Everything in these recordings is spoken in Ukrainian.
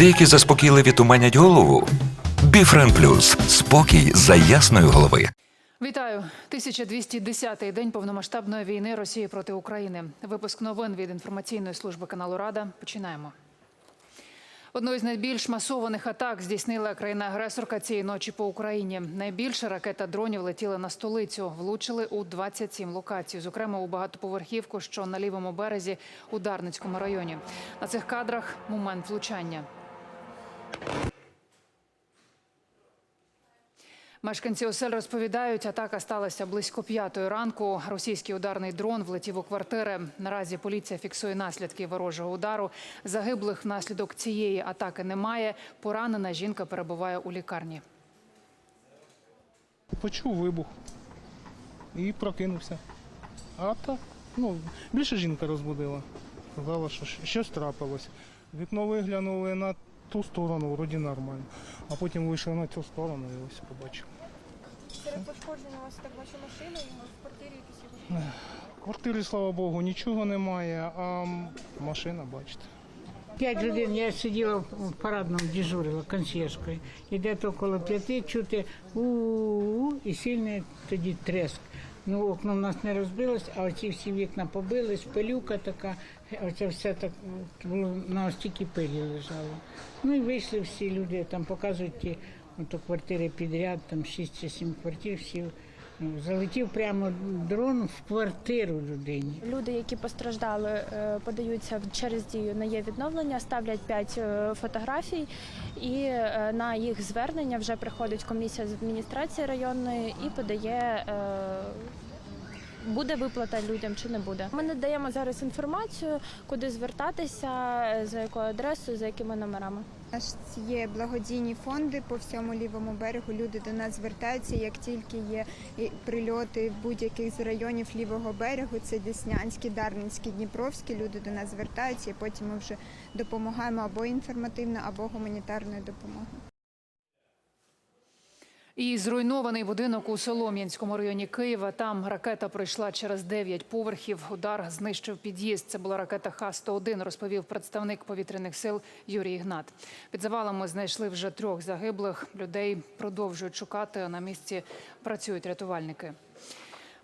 Деякі заспокійливі туманять голову. Біфрен Плюс спокій за ясної голови. Вітаю! 1210-й день повномасштабної війни Росії проти України. Випуск новин від інформаційної служби каналу Рада. Починаємо. Одну із найбільш масованих атак здійснила країна-агресорка цієї ночі по Україні. Найбільше ракета дронів летіли на столицю, влучили у 27 локацій, зокрема у багатоповерхівку, що на лівому березі у Дарницькому районі. На цих кадрах момент влучання. Мешканці осель розповідають, атака сталася близько п'ятої ранку. Російський ударний дрон влетів у квартири. Наразі поліція фіксує наслідки ворожого удару. Загиблих внаслідок цієї атаки немає. Поранена жінка перебуває у лікарні. Почув вибух і прокинувся. А так, ну, більше жінка розбудила. Сказала, що щось трапилось. Вікно виглянули на ту сторону, вроді нормально. А потім вийшов на цю сторону і ось побачив. Серед пошкоджень у вас так ваша машина і в квартирі якісь його. В квартирі, слава Богу, нічого немає, а машина, бачите. П'ять годин я сиділа в парадному дежурила консьержкою. І десь около п'яти чути у і сильний тоді треск. Ну, окна в нас не розбилось, а оці всі вікна побились, пилюка така, оце все так було на стільки пилі лежало. Ну і вийшли всі люди, там показують ті квартири підряд, там шість чи сім квартир, всі. Залетів прямо дрон в квартиру людині. Люди, які постраждали, е, подаються через дію на є відновлення, ставлять 5 фотографій, і е, на їх звернення вже приходить комісія з адміністрації районної і подає. Буде виплата людям чи не буде? Ми надаємо зараз інформацію, куди звертатися, за якою адресою, за якими номерами. У нас є благодійні фонди по всьому лівому берегу. Люди до нас звертаються. Як тільки є прильоти в будь-яких з районів лівого берегу, це Деснянський, Дарницький, Дніпровський. Люди до нас звертаються, і потім ми вже допомагаємо або інформативно, або гуманітарною допомогою. І зруйнований будинок у Солом'янському районі Києва. Там ракета пройшла через 9 поверхів. Удар знищив під'їзд. Це була ракета Х-101, розповів представник повітряних сил Юрій Ігнат. Під завалами знайшли вже трьох загиблих. Людей продовжують шукати. а На місці працюють рятувальники.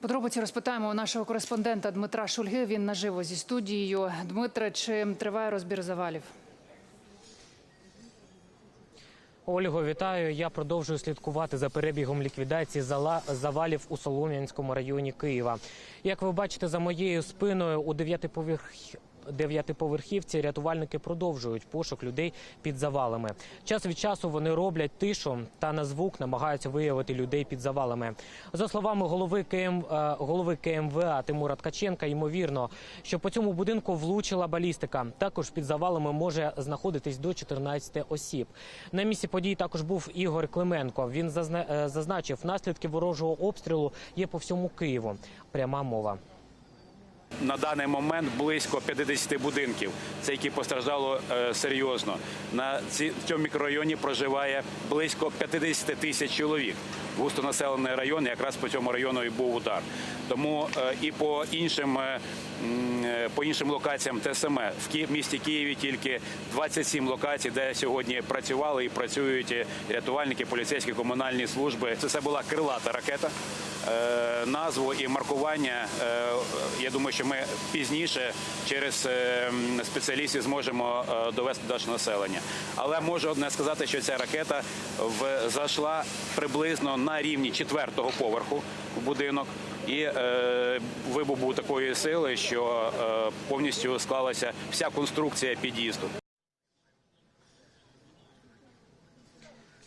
Подробиці розпитаємо у нашого кореспондента Дмитра Шульги. Він наживо зі студією. Дмитре, чи триває розбір завалів? Ольго, вітаю. Я продовжую слідкувати за перебігом ліквідації завалів у Солом'янському районі Києва. Як ви бачите за моєю спиною у дев'ятиповерх... дев'ятиповерхівці рятувальники продовжують пошук людей під завалами. Час від часу вони роблять тишу та на звук намагаються виявити людей під завалами. За словами голови КМ е, голови КМВА Тимура Ткаченка, ймовірно, що по цьому будинку влучила балістика. Також під завалами може знаходитись до 14 осіб. На місці подій також був Ігор Клименко. Він е, зазначив, наслідки ворожого обстрілу є по всьому Києву. Пряма мова. На даний момент близько 50 будинків, це які постраждало е, серйозно. На цьому мікрорайоні проживає близько 50 тисяч чоловік. Густонаселений район, якраз по цьому району і був удар. Тому е, і по іншим, е, е, по іншим локаціям те саме. В місті Києві тільки 27 локацій, де сьогодні працювали і працюють рятувальники, поліцейські комунальні служби. Це все була крилата ракета. Назву і маркування. Я думаю, що ми пізніше через спеціалістів зможемо довести до населення. Але можу одне сказати, що ця ракета зайшла приблизно на рівні четвертого поверху в будинок. І е, вибух був такої сили, що е, повністю склалася вся конструкція під'їзду.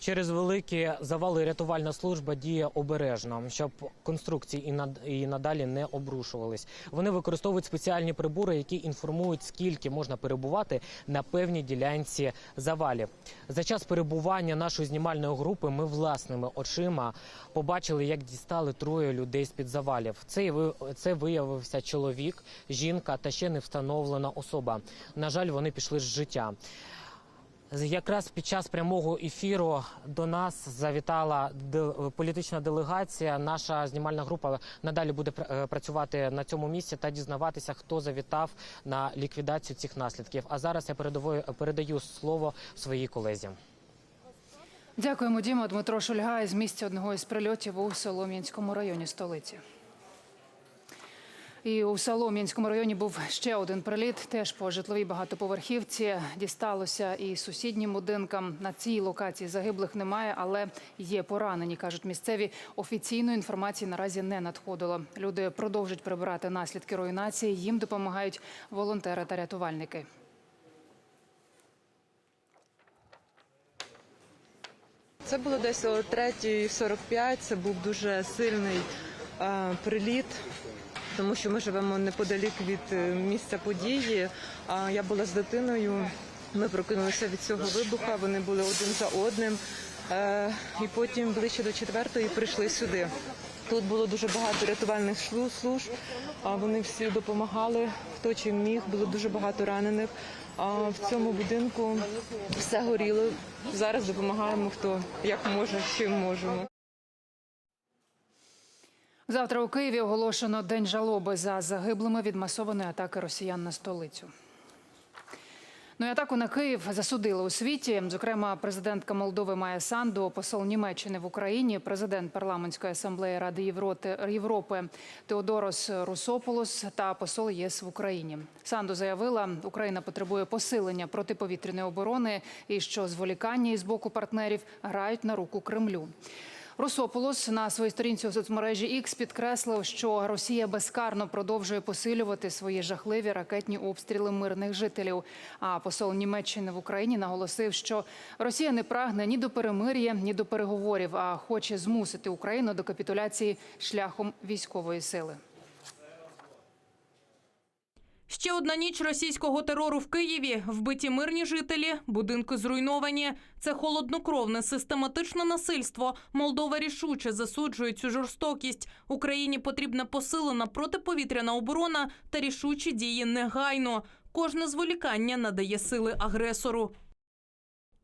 Через великі завали рятувальна служба діє обережно, щоб конструкції і над і надалі не обрушувались. Вони використовують спеціальні прибори, які інформують, скільки можна перебувати на певній ділянці завалів. За час перебування нашої знімальної групи ми власними очима побачили, як дістали троє людей з під завалів. Це це виявився чоловік, жінка та ще не встановлена особа. На жаль, вони пішли з життя. Якраз під час прямого ефіру до нас завітала політична делегація. Наша знімальна група надалі буде е, працювати на цьому місці та дізнаватися, хто завітав на ліквідацію цих наслідків. А зараз я передаю слово своїй колезі. Дякуємо, Діма. Дмитро Шульгай з місця одного із прильотів у Солом'янському районі столиці. І у Солом'янському районі був ще один приліт, теж по житловій багатоповерхівці. Дісталося і сусіднім будинкам. На цій локації загиблих немає, але є поранені, кажуть місцеві. Офіційної інформації наразі не надходило. Люди продовжують прибирати наслідки руйнації. Їм допомагають волонтери та рятувальники. Це було десь о 3.45, це був дуже сильний е, приліт, тому що ми живемо неподалік від е, місця події. А я була з дитиною, ми прокинулися від цього вибуха, вони були один за одним. Е, і потім ближче до четвертої прийшли сюди. Тут було дуже багато рятувальних служб, а вони всі допомагали, хто чим міг, було дуже багато ранених. А в цьому будинку все горіло. Зараз допомагаємо хто як може, чим можемо. Завтра у Києві оголошено день жалоби за загиблими від масованої атаки росіян на столицю. Ну і атаку на Київ засудили у світі. Зокрема, президентка Молдови Майя Санду, посол Німеччини в Україні, президент парламентської асамблеї Ради Європи, Теодорос Русополос та посол ЄС в Україні. Санду заявила, Україна потребує посилення протиповітряної оборони і що зволікання із боку партнерів грають на руку Кремлю. Русополос на своїй сторінці у соцмережі X підкреслив, що Росія безкарно продовжує посилювати свої жахливі ракетні обстріли мирних жителів. А посол Німеччини в Україні наголосив, що Росія не прагне ні до перемир'я, ні до переговорів, а хоче змусити Україну до капітуляції шляхом військової сили. Ще одна ніч російського терору в Києві. Вбиті мирні жителі, будинки зруйновані. Це холоднокровне систематичне насильство. Молдова рішуче засуджує цю жорстокість. Україні потрібна посилена протиповітряна оборона та рішучі дії негайно. Кожне зволікання надає сили агресору.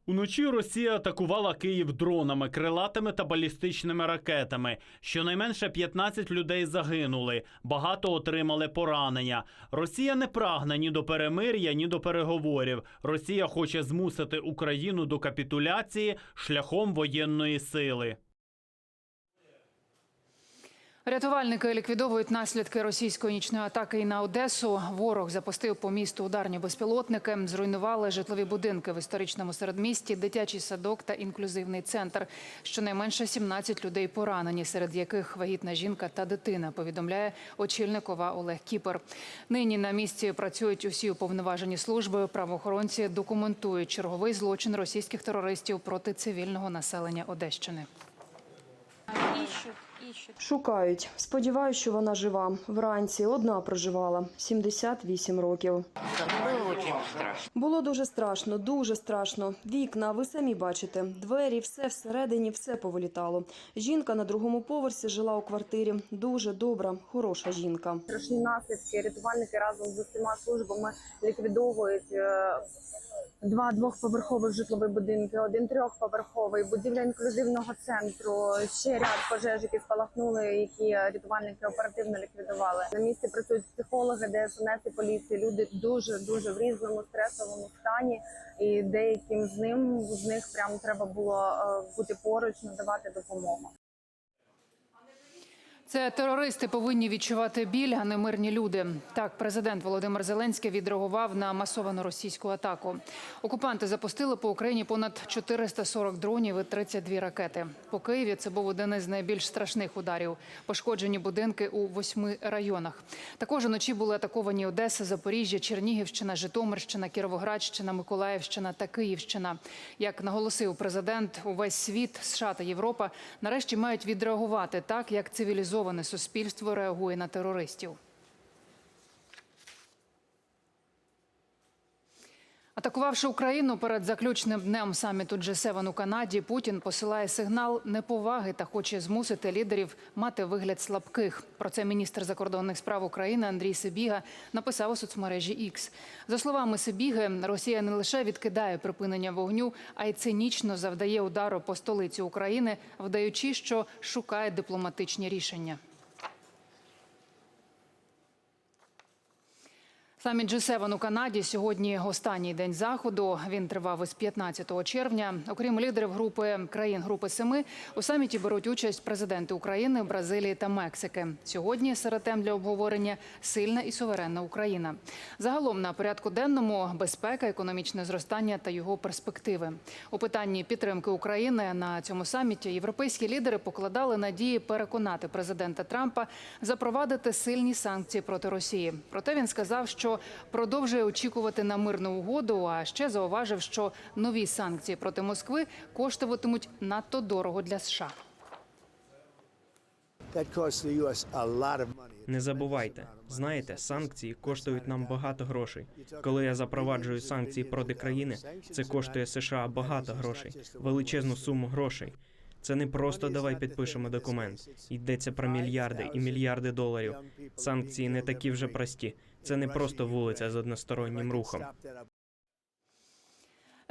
Уночі Росія атакувала Київ дронами, крилатими та балістичними ракетами. Щонайменше 15 людей загинули, багато отримали поранення. Росія не прагне ні до перемир'я, ні до переговорів. Росія хоче змусити Україну до капітуляції шляхом воєнної сили. Рятувальники ліквідовують наслідки російської нічної атаки і на Одесу. Ворог запустив по місту ударні безпілотники, зруйнували житлові будинки в історичному середмісті, дитячий садок та інклюзивний центр. Щонайменше 17 людей поранені, серед яких вагітна жінка та дитина. Повідомляє очільник ОВА Олег Кіпер. Нині на місці працюють усі уповноважені служби. Правоохоронці документують черговий злочин російських терористів проти цивільного населення Одещини. Шукають. Сподіваюсь, що вона жива. Вранці одна проживала 78 років. Було дуже страшно, дуже страшно. Вікна, ви самі бачите. Двері, все всередині, все повилітало. Жінка на другому поверсі жила у квартирі. Дуже добра, хороша жінка. Страшні наслідки. Рятувальники разом з усіма службами ліквідовують е, два двохповерхових житлових будинки, один трьохповерховий, будівля інклюзивного центру, ще ряд пожеж, які спалахнули, які рятувальники оперативно ліквідували. На місці працюють психологи, ДСНС і поліції. Люди дуже дуже в різному стресовому стані, і деяким з ним з них прямо треба було е, бути поруч, надавати допомогу. Це терористи повинні відчувати біль, а не мирні люди. Так, президент Володимир Зеленський відреагував на масовану російську атаку. Окупанти запустили по Україні понад 440 дронів і 32 ракети. По Києві це був один із найбільш страшних ударів. Пошкоджені будинки у восьми районах. Також уночі були атаковані Одеса, Запоріжжя, Чернігівщина, Житомирщина, Кіровоградщина, Миколаївщина та Київщина. Як наголосив президент, увесь світ, США та Європа нарешті мають відреагувати так, як цивілізоване суспільство реагує на терористів. Атакувавши Україну перед заключним днем саміту G7 у Канаді, Путін посилає сигнал неповаги та хоче змусити лідерів мати вигляд слабких. Про це міністр закордонних справ України Андрій Сибіга написав у соцмережі X. За словами Сибіги, Росія не лише відкидає припинення вогню, а й цинічно завдає удару по столиці України, вдаючи, що шукає дипломатичні рішення. Саміт G7 у Канаді сьогодні останній день заходу. Він тривав із 15 червня. Окрім лідерів групи країн групи Семи, у саміті беруть участь президенти України, Бразилії та Мексики. Сьогодні серед тем для обговорення сильна і суверенна Україна. Загалом на порядку денному безпека, економічне зростання та його перспективи. У питанні підтримки України на цьому саміті європейські лідери покладали надії переконати президента Трампа запровадити сильні санкції проти Росії. Проте він сказав, що продовжує очікувати на мирну угоду. А ще зауважив, що нові санкції проти Москви коштуватимуть надто дорого для США. Не забувайте, знаєте, санкції коштують нам багато грошей. Коли я запроваджую санкції проти країни, це коштує США багато грошей, величезну суму грошей. Це не просто давай підпишемо документ. Йдеться про мільярди і мільярди доларів. Санкції не такі вже прості. Це не просто вулиця з одностороннім рухом.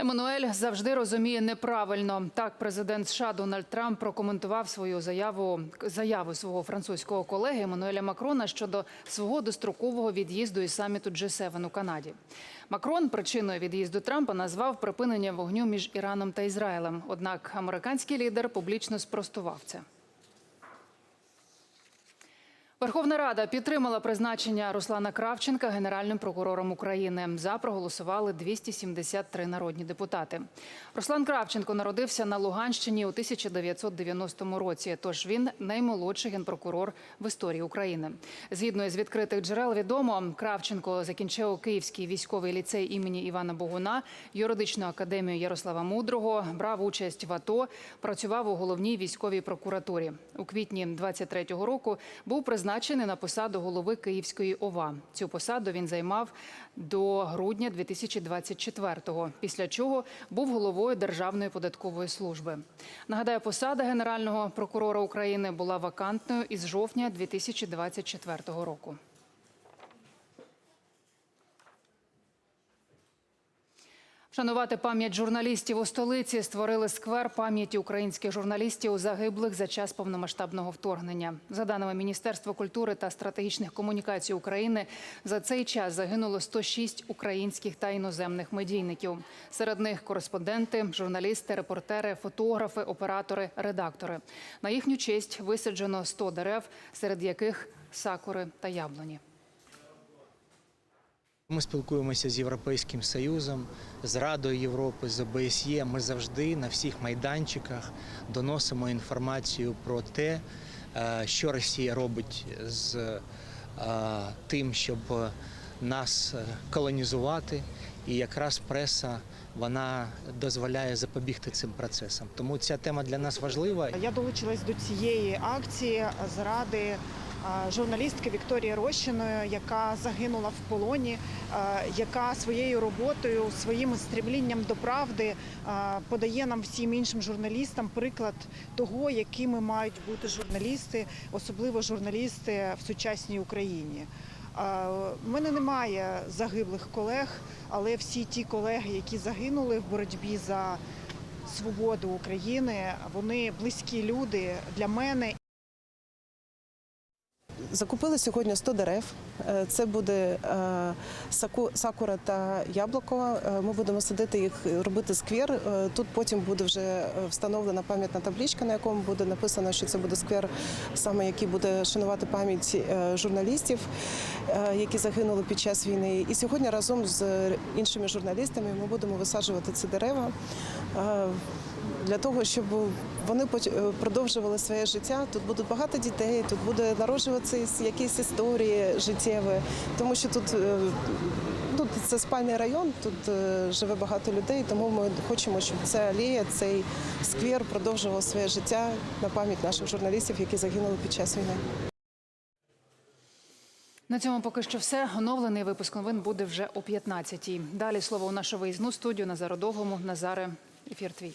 Еммануель завжди розуміє неправильно. Так, президент США Дональд Трамп прокоментував свою заяву заяву свого французького колеги Еммануеля Макрона щодо свого дострокового від'їзду із саміту G7 у Канаді. Макрон причиною від'їзду Трампа назвав припинення вогню між Іраном та Ізраїлем. Однак американський лідер публічно спростував це. Верховна Рада підтримала призначення Руслана Кравченка генеральним прокурором України. За проголосували 273 народні депутати. Руслан Кравченко народився на Луганщині у 1990 році. Тож він наймолодший генпрокурор в історії України. Згідно із відкритих джерел відомо, Кравченко закінчив Київський військовий ліцей імені Івана Богуна, юридичну академію Ярослава Мудрого, брав участь в АТО, працював у головній військовій прокуратурі. У квітні 23-го року був призначений на посаду голови Київської ОВА. Цю посаду він займав до грудня 2024-го, після чого був головою Державної податкової служби. Нагадаю, посада генерального прокурора України була вакантною із жовтня 2024 року. Вшанувати пам'ять журналістів у столиці створили сквер пам'яті українських журналістів загиблих за час повномасштабного вторгнення. За даними Міністерства культури та стратегічних комунікацій України, за цей час загинуло 106 українських та іноземних медійників. Серед них кореспонденти, журналісти, репортери, фотографи, оператори, редактори. На їхню честь висаджено 100 дерев, серед яких сакури та яблуні. Ми спілкуємося з Європейським Союзом, з Радою Європи, з ОБСЄ. Ми завжди на всіх майданчиках доносимо інформацію про те, е, що Росія робить з е, тим, щоб нас е, колонізувати. І якраз преса вона дозволяє запобігти цим процесам. Тому ця тема для нас важлива. Я долучилась до цієї акції заради журналістки Вікторії Рощиної, яка загинула в полоні, яка своєю роботою, своїм стремлінням до правди подає нам всім іншим журналістам приклад того, якими мають бути журналісти, особливо журналісти в сучасній Україні. У мене немає загиблих колег, але всі ті колеги, які загинули в боротьбі за свободу України, вони близькі люди для мене. Закупили сьогодні 100 дерев. Е, Це буде е, сакура та яблуко. Е, Ми будемо садити їх, робити сквер. Тут потім буде вже встановлена пам'ятна табличка, на якому буде написано, що це буде сквер, саме який буде шанувати пам'ять журналістів, які загинули під час війни. І сьогодні разом з іншими журналістами ми будемо висаджувати ці дерева. Для того щоб вони е, продовжували своє життя. Тут будуть багато дітей, тут буде народжуватися якісь історії життєві, тому що тут е, ну, це спальний район, тут е, живе багато людей, тому ми хочемо, щоб ця алея, цей сквер продовжував своє життя на пам'ять наших журналістів, які загинули під час війни. На цьому поки що все. Оновлений випуск новин буде вже о 15-й. Далі слово у нашу виїзну студію Назару Довгому. Назаре, ефір твій.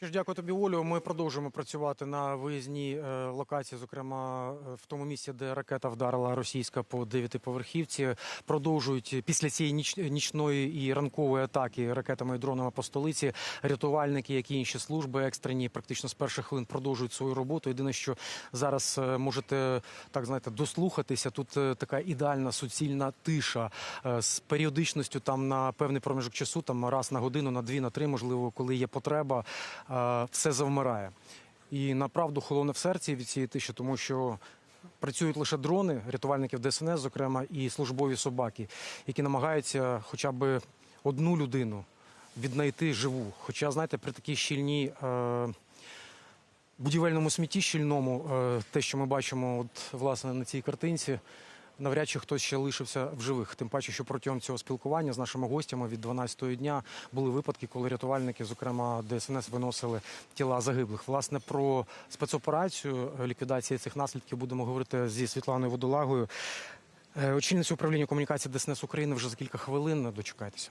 Що ж, дякую тобі, Олю. Ми продовжуємо працювати на виїзній е, локації, зокрема е, в тому місці, де ракета вдарила російська по дев'ятиповерхівці. Продовжують після цієї ніч, нічної і ранкової атаки ракетами і дронами по столиці. Рятувальники, як і інші служби екстрені, практично з перших хвилин продовжують свою роботу. Єдине, що зараз е, можете так знаєте, дослухатися. Тут така ідеальна суцільна тиша з періодичністю там на певний проміжок часу, там раз на годину, на дві, на три, можливо, коли є потреба, все завмирає. І направду холоне в серці від цієї тиші, тому що. Працюють лише дрони, рятувальників ДСНС, зокрема, і службові собаки, які намагаються хоча б одну людину віднайти живу. Хоча, знаєте, при такій щільній е, будівельному смітті щільному, е, те, що ми бачимо, от власне на цій картинці, навряд чи хтось ще лишився в живих. Тим паче, що протягом цього спілкування з нашими гостями від 12-ї дня були випадки, коли рятувальники, зокрема ДСНС, виносили тіла загиблих. Власне про спецоперацію е, ліквідації цих наслідків будемо говорити зі Світланою Водолагою. Е, Очільниця управління комунікації ДСНС України вже за кілька хвилин. Дочекайтеся.